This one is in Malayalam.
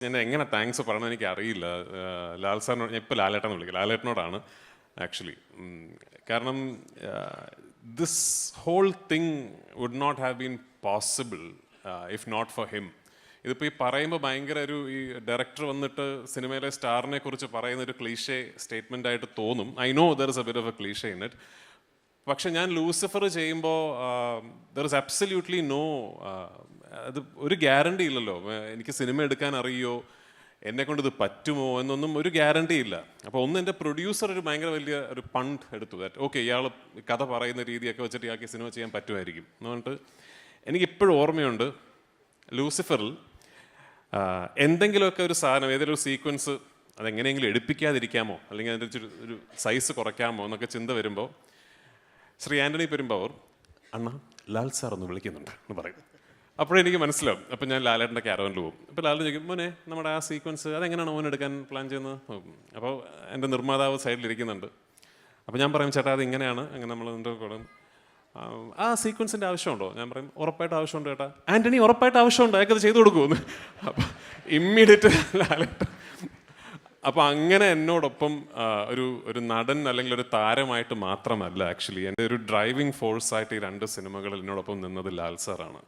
ഞാൻ എങ്ങനെ താങ്ക്സ് പറയണം എനിക്ക് അറിയില്ല ലാൽ സാറിനോട് ഞാൻ ഇപ്പോൾ ലാലേട്ടൻ വിളിക്കുക ലാലേട്ടനോടാണ് ആക്ച്വലി കാരണം this whole thing would not have been possible if not for him ഇതിപ്പോൾ ഈ പറയുമ്പോൾ ഭയങ്കര ഒരു ഈ ഡയറക്ടർ വന്നിട്ട് സിനിമയിലെ സ്റ്റാറിനെ കുറിച്ച് പറയുന്ന ഒരു ക്ലീഷേ സ്റ്റേറ്റ്മെന്റ് ആയിട്ട് തോന്നും. I know there is a bit of a cliché in it പക്ഷെ ഞാൻ ലൂസിഫർ ചെയ്യുമ്പോൾ ദർ ഇസ് അബ്സല്യൂട്ട്ലി നോ അത് ഒരു ഗ്യാരണ്ടി ഇല്ലല്ലോ. എനിക്ക് സിനിമ എടുക്കാൻ അറിയോ? എന്നെ കൊണ്ട് ഇത് പറ്റുമോ? എന്നൊന്നും ഒരു ഗ്യാരണ്ടി ഇല്ല. അപ്പോൾ ഒന്ന് എന്റെ പ്രൊഡ്യൂസർ ഒരു ഭയങ്കര വലിയ ഒരു പണ്ട് എടുത്തു. ദാറ്റ് ഓക്കെ ഇയാൾ കഥ പറയുന്ന രീതിയൊക്കെ വെച്ചിട്ട് ഇയാൾക്ക് സിനിമ ചെയ്യാൻ പറ്റുമായിരിക്കും. എന്ന് പറഞ്ഞിട്ട് എനിക്ക് ഇപ്പോഴും ഓർമ്മയുണ്ട് ലൂസിഫറിൽ എന്തെങ്കിലുമൊക്കെ ഒരു സാധനം ഏതെങ്കിലും ഒരു സീക്വൻസ് അതെങ്ങനെയെങ്കിലും എടുപ്പിക്കാതിരിക്കാമോ? അല്ലെങ്കിൽ അതിന്റെ ഒരു സൈസ് കുറയ്ക്കാമോ? എന്നൊക്കെ ചിന്ത വരുമ്പോൾ ശ്രീ ആന്റണി പെരുമ്പാവൂർ. അണ്ണ ലാൽ സാർ ഒന്ന് വിളിക്കുന്നുണ്ട് എന്ന് പറയും. അപ്പോഴെനിക്ക് മനസ്സിലാവും. അപ്പം ഞാൻ ലാലേട്ടന്റെ ക്യാരവനിൽ പോകും. അപ്പോൾ ലാൽ ചോദിക്കും മോനെ നമ്മുടെ ആ സീക്വൻസ് അതെങ്ങനെയാണ് മോൻ എടുക്കാൻ പ്ലാൻ ചെയ്യുന്നത്? അപ്പോൾ എന്റെ നിർമ്മാതാവ് സൈഡിലിരിക്കുന്നുണ്ട് അപ്പോൾ ഞാൻ പറയും ചേട്ടാ അത് ഇങ്ങനെയാണ് അങ്ങനെ നമ്മൾ എന്റെ കൂടെ ആ, ആ സീക്വൻസിന്റെ ആവശ്യമുണ്ടോ? ഞാൻ പറയും ഉറപ്പായിട്ട് ആവശ്യമുണ്ട് ചേട്ടാ. ആന്റണി ഉറപ്പായിട്ട് ആവശ്യമുണ്ട്. അയാൾക്കത് ചെയ്തു കൊടുക്കുമെന്ന് അപ്പോൾ ഇമ്മീഡിയറ്റ് ലാലേട്ടൻ അപ്പോൾ അങ്ങനെ എന്നോടൊപ്പം ഒരു ഒരു നടൻ അല്ലെങ്കിൽ ഒരു താരമായിട്ട് മാത്രമല്ല ആക്ച്വലി എന്റെ ഒരു ഡ്രൈവിംഗ് ഫോഴ്സായിട്ട് ഈ രണ്ട് സിനിമകളിൽ എന്നോടൊപ്പം നിന്നത് ലാൽ സാറാണ്.